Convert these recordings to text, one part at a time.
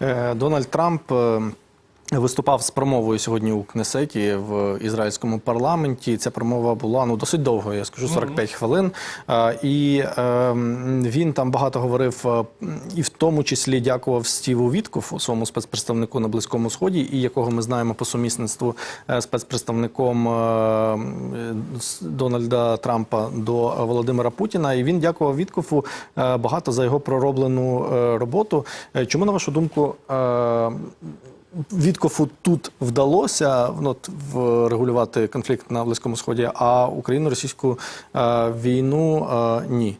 Е, Дональд Трамп е, виступав з промовою сьогодні у Кнесеті в ізраїльському парламенті. Ця промова була ну досить довгою, я скажу 45 хвилин. Е, І е, він там багато говорив, е, і в тому числі дякував Стіву Віткофу, своєму спецпредставнику на Близькому Сході, і якого ми знаємо по сумісництву е, спецпредставником е, Дональда Трампа до Володимира Путіна. І він дякував Віткофу е, багато за його пророблену роботу. Чому на вашу думку? е, Віткофу тут вдалося ну, от, врегулювати конфлікт на Близькому Сході, а Україно-російську е, війну е, ні.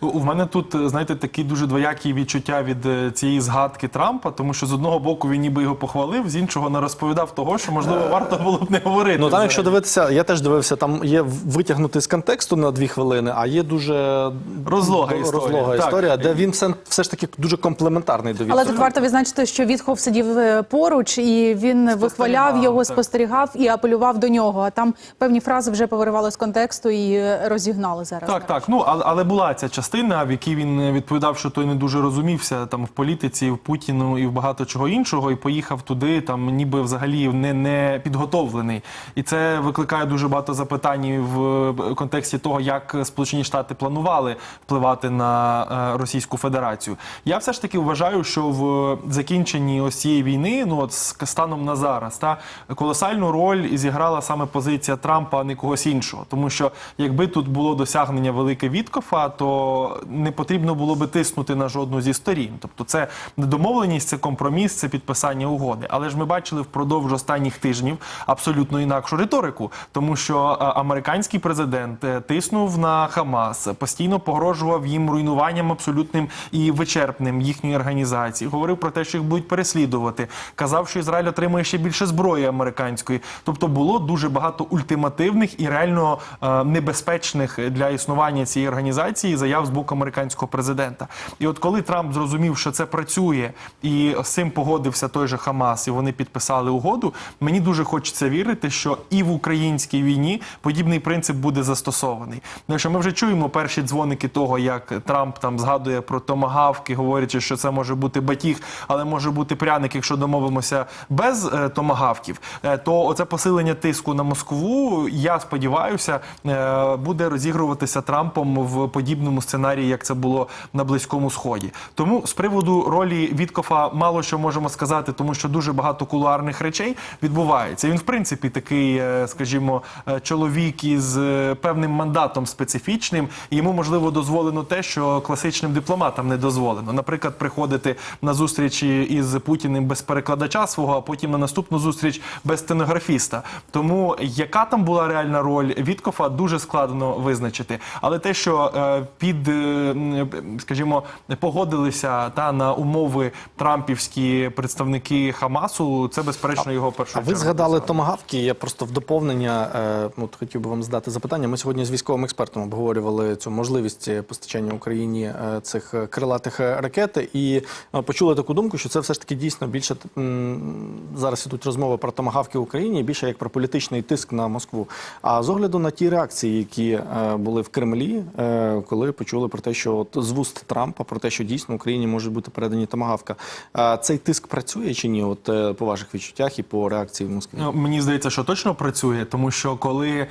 У мене тут, е, знаєте, такі дуже двоякі відчуття від е, цієї згадки Трампа, тому що з одного боку він ніби його похвалив, з іншого не розповідав того, що можливо варто було б не говорити. Ну там, якщо дивитися, я теж дивився, там є витягнутий з контексту на дві хвилини, а є дуже Розлога історія. розлога Так. історія, де він все, все ж таки дуже комплементарний до Але тут варто відзначити, що Вітхов сидів е, поруч, і він вихваляв його, так. спостерігав і апелював до нього. А там певні фрази вже повиривали з контексту і е, розігнали зараз. Так, так. Ну але, але була ця частина, в якій він відповідав, що той не дуже розумівся там в політиці, в Путіну і в багато чого іншого, і поїхав туди, там ніби взагалі не, не підготовлений. І це викликає дуже багато запитань в контексті того, як Сполучені Штати планували впливати на е, Російську Федерацію. Я все ж таки вважаю, що в закінченні ось цієї війни, ну от станом на зараз, та колосальну роль зіграла саме позиція Трампа, а не когось іншого. Тому що якби тут було досягнення велике Віткофа, то не потрібно було би тиснути на жодну зі сторін. Тобто, це домовленість, це компроміс, це підписання угоди. Але ж ми бачили впродовж останніх тижнів абсолютно інакшу риторику, тому що е, американський президент е, тиснув на Хамас, постійно погрожував їм руйнуванням абсолютним і вичерпним їхньої організації. Говорив про те, що їх будуть переслідувати. Казав, що Ізраїль отримує ще більше зброї американської. Тобто було дуже багато ультимативних і реально е, небезпечних для існування цієї організації заяв з боку американського президента. І от коли Трамп зрозумів, що це працює, і з цим погодився той же Хамас, і вони підписали угоду. Мені дуже хочеться вірити, що і в українській війні подібний принцип буде застосований. Тому що ми вже чуємо перші дзвоники того, як Трамп там згадує про томагавки, говорячи, що це може бути батіг, але може бути пряник, якщо домовимося без е, томагавків. Е, то оце посилення тиску на Москву, я сподіваюся, е, буде розігруватися Трампом в подібному сценарії, як це було на Близькому Сході. Тому з приводу ролі Віткофа мало що можемо сказати, тому що дуже багато кулуарних речей відбувається. Він, в принципі, такий, е, скажімо, е, чоловік із е, певним мандатом специфічним. І йому можливо дозволено те, що класичним дипломатам не дозволено. Наприклад, приходити на зустрічі із Путіним без перекладача свого, а потім на наступну зустріч без стенографіста. Тому яка там була реальна роль Віткофа, дуже складно визначити. Але те, що е, під, е, скажімо, погодилися та на умови трампівські представники Хамасу, це безперечно його перша. А ви згадали томагавки? Я просто в доповнення е, ну, от хотів би вам задати запитання. Ми сьогодні з військовим експертом обговорювали цю можливість постачання Україні е, цих е, крилатих ракет, і е, почули таку думку, що це все ж таки дійсно більше м, зараз ідуть розмови про томагавки в Україні, більше як про політичний тиск на Москву. А з огляду на ті реакції, які е, були в Кремлі, е, коли почули про те, що от з вуст Трампа про те, що дійсно Україні можуть бути передані томагавка, е, цей тиск працює чи ні? От е, по ваших відчуттях і по реакції в Москві? Ну, Мені здається, що точно працює, тому що коли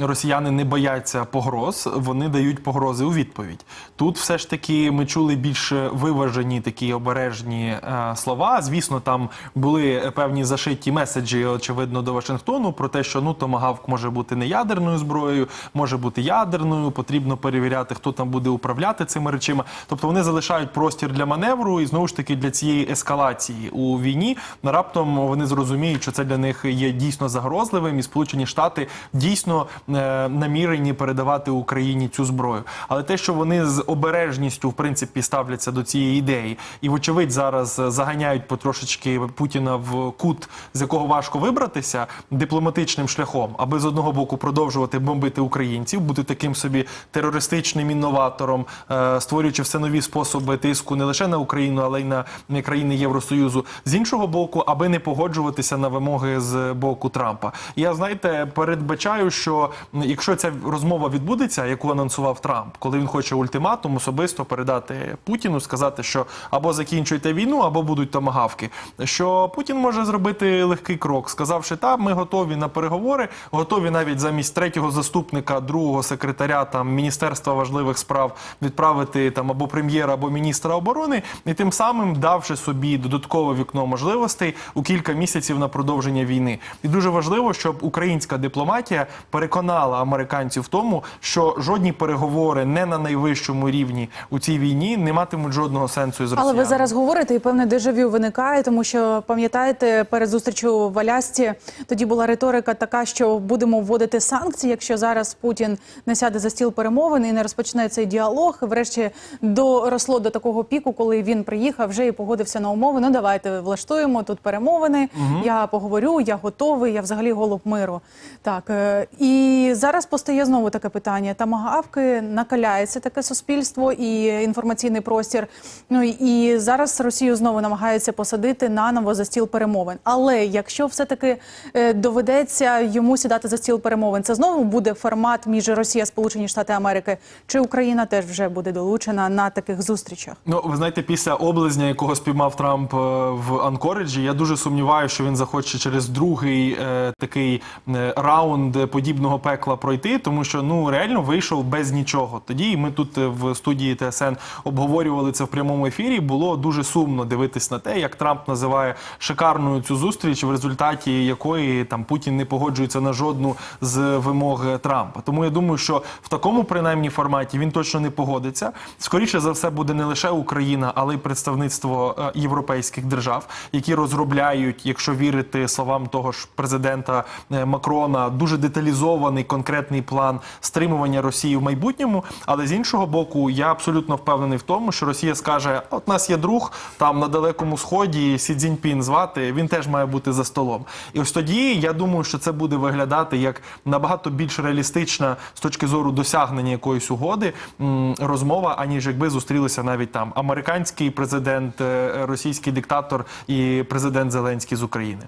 росіяни не бояться погроз, вони дають погрози у відповідь. Тут все ж таки ми чули більш виважені такі обережні е, слова. Звісно, там були певні зашиті меседжі, очевидно, до Вашингтону про те, що ну томагавк може бути не ядерною зброєю, може бути ядерною. Потрібно перевіряти, хто там буде управляти цими речима. Тобто вони залишають простір для маневру і знову ж таки для цієї ескалації у війні. Раптом вони зрозуміють, що це для них є дійсно загрозливим, і Сполучені Штати дійсно е, намірені передавати Україні цю зброю. Але те, що вони з обережністю в принципі ставляться до цієї ідеї, і вочевидь зараз заганяють потрошечки Путіна в кут, з якого важко вибратися дипломатичним шляхом, аби з одного боку продовжувати бомбити українців, бути таким собі терористичним інноватором, ескалатором, е, створюючи все нові способи тиску не лише на Україну, але й на країни Євросоюзу. З іншого боку, аби не погоджуватися на вимоги з боку Трампа. Я знаєте, передбачаю, що якщо ця розмова відбудеться, яку анонсував Трамп, коли він хоче ультиматум особисто передати Путіну, сказати, що або закінчуйте війну, або будуть томагавки. Що Путін може зробити легкий крок, сказавши, та ми готові на переговори, готові навіть замість третього заступника, другого секретаря там міністерства важливих справ відправити там або прем'єра, або міністра оборони, і тим самим давши собі додаткове вікно можливостей у кілька місяців на продовження війни. І дуже важливо, щоб українська дипломатія переконала американців в тому, що жодні переговори не на найвищому рівні у цій війні не матимуть жодного сенсу із Але ви зараз говорите, і певне дежавю виникає, тому що пам'ятаєте, перед зустрічю в Алясці тоді була риторика така, що будемо вводити санкції, якщо зараз Путін не сяде за стіл перемовин і не розпочне цей діалог. Врешті доросло до такого піку, коли він приїхав вже і погодився на умови. Ну давайте влаштуємо тут перемовини. Я поговорю, я готовий, я взагалі голуб миру. Так е, і зараз постає знову таке питання. Тамагавки накаляється таке суспільство і інформаційний простір. Ну і зараз Росію знову намагаються посадити наново за стіл перемовин. Але якщо все-таки е, доведеться йому сідати за стіл перемовин, це знову буде формат між Росія, Сполучені Штати Америки, чи Україна теж вже буде долучена на таких зустрічах? Ну, ви знаєте, після облизня, якого спіймав Трамп е, в Анкориджі, я дуже сумніваюся, що він захоче через другий е, такий е, раунд подібного пекла пройти, тому що ну реально вийшов без нічого. Тоді ми тут е, в студії ТСН обговорювали це в прямому ефірі. Було дуже сумно дивитись на те, як Трамп називає шикарною цю зустріч, в результаті якої там Путін не погоджується на жодну з вимог Трампа. Тому я думаю, що в такому принаймні форматі він точно не погодиться. Скоріше за все буде не лише Україна, але й представництво е, європейських держав, які розробляють, якщо вірити словам того ж президента е, Макрона, дуже деталізований конкретний план стримування Росії в майбутньому. Але з іншого боку, я абсолютно впевнений в тому, що Росія скаже: от нас є друг там на далекому сході, Сі Цзіньпін звати. Він теж має бути за столом. І ось тоді я думаю, що це буде виглядати як набагато більш реалістична з точки зору досягнення якоїсь угоди розмова, аніж якби зустрілися навіть там американський президент, е, російський диктатор і президент Зеленський з України.